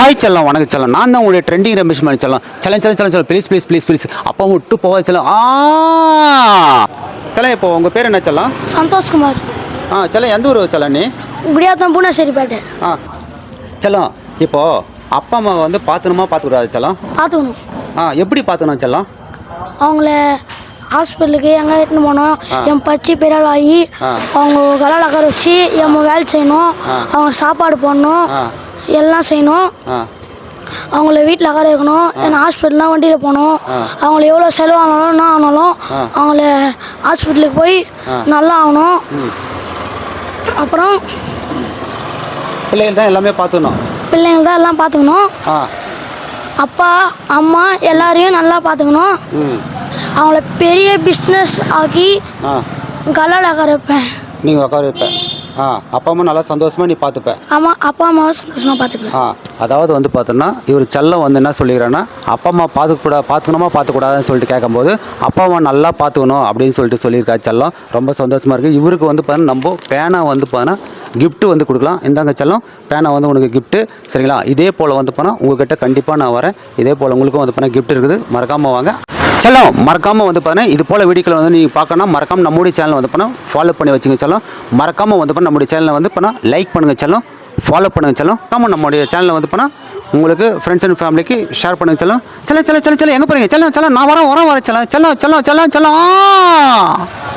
Hi செல்லம் வணக்கம் செல்லம். நான் தான் உங்களுடைய ட்ரெண்டிங் ரமேஷ் மாதிரி செல்லம். செல்லம் செல்லம் செல்லம் செல்லம். ப்ளீஸ் ப்ளீஸ் ப்ளீஸ் ப்ளீஸ் அப்பா விட்டு போகாத செல்லம். ஆ! செல்லம் இப்போ உங்கள் பேர் என்ன செல்லம்? சந்தோஷ்குமார். ஆ செல்லம் எந்த ஊர் செல்லம் நீ? குடியாத்தம் பூனாசேரிப்பேட்டை ஆ. செல்லம் இப்போ அப்பா அம்மா வந்து பார்த்துணுமா பார்த்துக்கூடாது செல்லம்? பார்த்துக்கணும் ஆ எப்படி பார்த்துக்கணும் செல்லம்? அவங்கள ஹாஸ்பிட்டலுக்கு எங்கே எடுத்துன்னு போனோம். என் பச்சி பெரியாள் ஆகி. அவங்க கலால் உட்கார வச்சு என் வேலை செய்யணும். அவங்க சாப்பாடு போடணும். எல்லாம் செய்யணும். அவங்கள வீட்டில் உட்கார வைக்கணும். என்ன ஹாஸ்பிட்டல்லாம் வண்டியில் போகணும். அவங்கள எவ்வளோ செலவானாலும் என்ன ஆனாலும். அவங்கள ஹாஸ்பிட்டலுக்கு போய். நல்லா ஆகணும். அப்புறம் பிள்ளைகள் தான் எல்லாமே பார்த்துக்கணும். பிள்ளைங்க தான் எல்லாம் பார்த்துக்கணும். அப்பா அம்மா எல்லாரையும் நல்லா பார்த்துக்கணும். அவங்கள பெரிய பிஸ்னஸ் ஆக்கி கல்லால் உட்கார வைப்பேன். நீங்கள் உட்கார வைப்ப ஆ அப்பா அம்மா நல்லா சந்தோஷமாக நீ பார்த்துப்ப. ஆமாம் அப்பா அம்மாவை சந்தோஷமாக பார்த்துப்பேன் ஆ அதாவது வந்து பார்த்தோன்னா இவர் செல்லம் வந்து என்ன சொல்லிக்கிறேன்னா அப்பா அம்மா பார்த்துக்கூடா பார்த்துக்கணுமா பார்த்துக்கூடாதுன்னு சொல்லிட்டு கேட்கும்போது அப்பா அம்மா நல்லா பார்த்துக்கணும் அப்படின்னு சொல்லிட்டு சொல்லியிருக்காரு செல்லம். ரொம்ப சந்தோஷமாக இருக்குது இவருக்கு வந்து பார்த்தீங்கன்னா நம்ம பேனா வந்து பார்த்தோன்னா gift வந்து கொடுக்கலாம். இந்தாங்க செல்லம் பேனா வந்து உனக்கு gift. சரிங்களா? இதே போல் வந்து போனால் உங்ககிட்ட கண்டிப்பாக நான் வரேன். இதே போல் உங்களுக்கும் வந்து பண்ண gift இருக்குது. மறக்காமல் வாங்க. செல்லம் மறக்காமல் வந்து பார்த்தீங்கன்னா இது போல் வீடியோக்களை வந்து நீங்கள் பார்க்கணும் மறக்காமல் நம்முடைய சேனல் வந்து பண்ணால் ஃபாலோ பண்ணி வச்சுங்க செல்லம். மறக்காமல் வந்து பண்ண நம்முடைய சேனலை வந்து பண்ணால் லைக் பண்ணுங்கள் செல்லம். ஃபாலோ பண்ணுங்க செல்லம். ஆமாம் நம்முடைய சேனலை வந்து பண்ணால் உங்களுக்கு ஃப்ரெண்ட்ஸ் அண்ட் ஃபேமிலிக்கு ஷேர் பண்ணுங்க செல்லம். செல்லம் செல்லம் செல்லம் செல்லம். எங்கே போகிறீங்க செல்லம் செல்லம். நான் வரேன் வரேன் வரேன். செல்லம் செல்லம் செல்லம் செல்லம் செல்லம்.